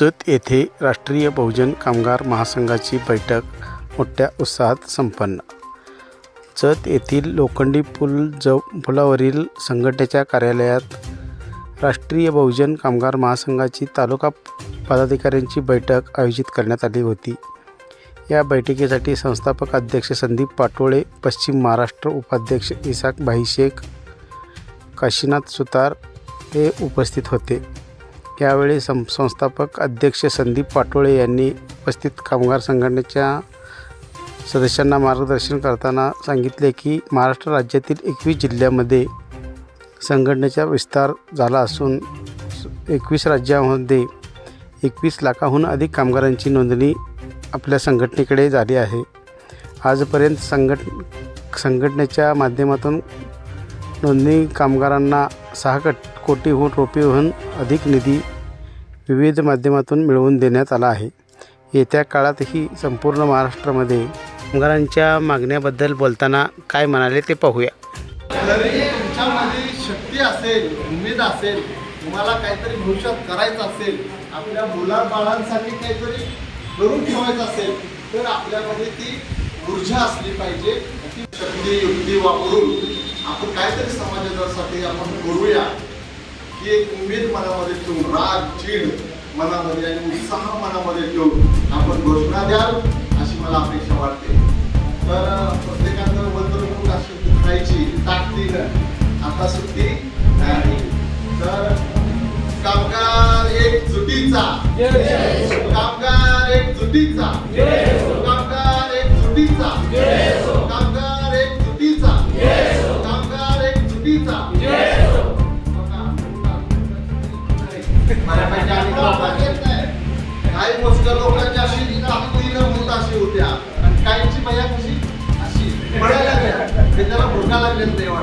जत येथे राष्ट्रीय बहुजन कामगार महासंघाची बैठक मोठ्या उत्साहात संपन्न. जत येथील लोखंडी पूल ज पुलावरील संघटनेच्या कार्यालयात राष्ट्रीय बहुजन कामगार महासंघाची तालुका पदाधिकाऱ्यांची बैठक आयोजित करण्यात आली होती. या बैठकीसाठी संस्थापक अध्यक्ष संदीप पाटोळे पश्चिम महाराष्ट्र उपाध्यक्ष इसाक भाई शेख काशीनाथ सुतार हे उपस्थित होते. यावेळी सं संस्थापक अध्यक्ष संदीप पाटोळे यांनी उपस्थित कामगार संघटनेच्या सदस्यांना मार्गदर्शन करताना सांगितले की महाराष्ट्र राज्यातील एकवीस जिल्ह्यामध्ये संघटनेचा विस्तार झाला असून एकवीस राज्यामध्ये एकवीस लाखाहून अधिक कामगारांची नोंदणी आपल्या संघटनेकडे झाली आहे. आजपर्यंत संघट संघटनेच्या माध्यमातून नोंदणी कामगारांना सहा कट कोटीहून रुपयेहून अधिक निधी विविध माध्यमातून मिळवून देण्यात आला आहे. येत्या काळातही संपूर्ण महाराष्ट्रामध्ये कामगारांच्या मागण्याबद्दल बोलताना काय म्हणाले ते पाहूया. जरी तुमच्यामध्ये शक्ती असेल उमेद असेल तुम्हाला काहीतरी भविष्यात करायचं असेल आपल्या मुलाबाळांसाठी काहीतरी करून ठेवायचं असेल तर आपल्यामध्ये ती ऊर्जा असली पाहिजे. ती शक्ती युक्ती वापरून आपण काहीतरी समाजासाठी आपण करूया ही एक उमेद मनामध्ये ठेवून राग चीड मनामध्ये आणि उत्साह मनामध्ये ठेवून आपण घोषणा द्याल अशी मला अपेक्षा वाटते. तर प्रत्येकानं वंतरुमुख अशी दुखायची ताकदीनं आता सुट्टी नाही. तर कामगार एक जुटीचा कामगार एक जुटीचा कामगार एक जुटीचा कामगार एक जुटीचा कामगार एक जुटीचा काही मोजक्या लोकांची अशी ताकदीनं मूत अशी होत्या. आणि काहींची भया कशी? अशी. पडायला त्याला भुरका लागलेत देवा